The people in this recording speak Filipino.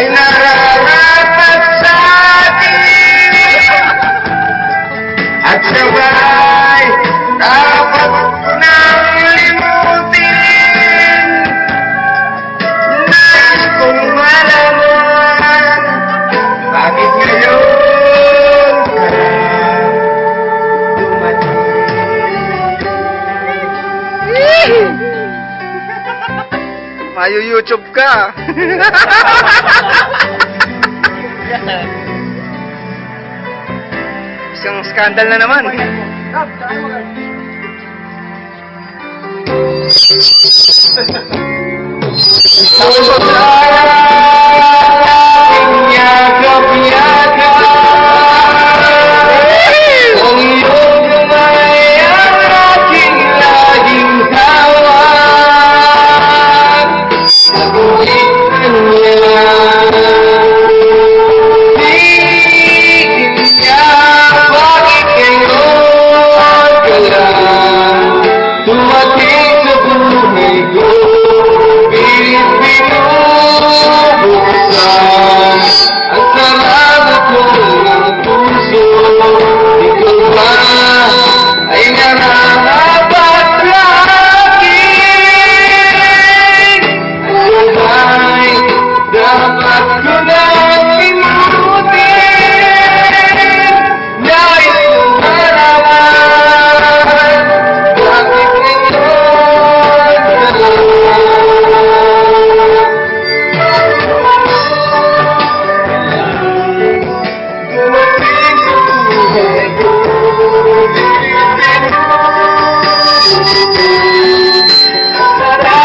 Hay una Mayu-YouTube ka. Isang scandal na naman. Stop, stop, stop. Yeah.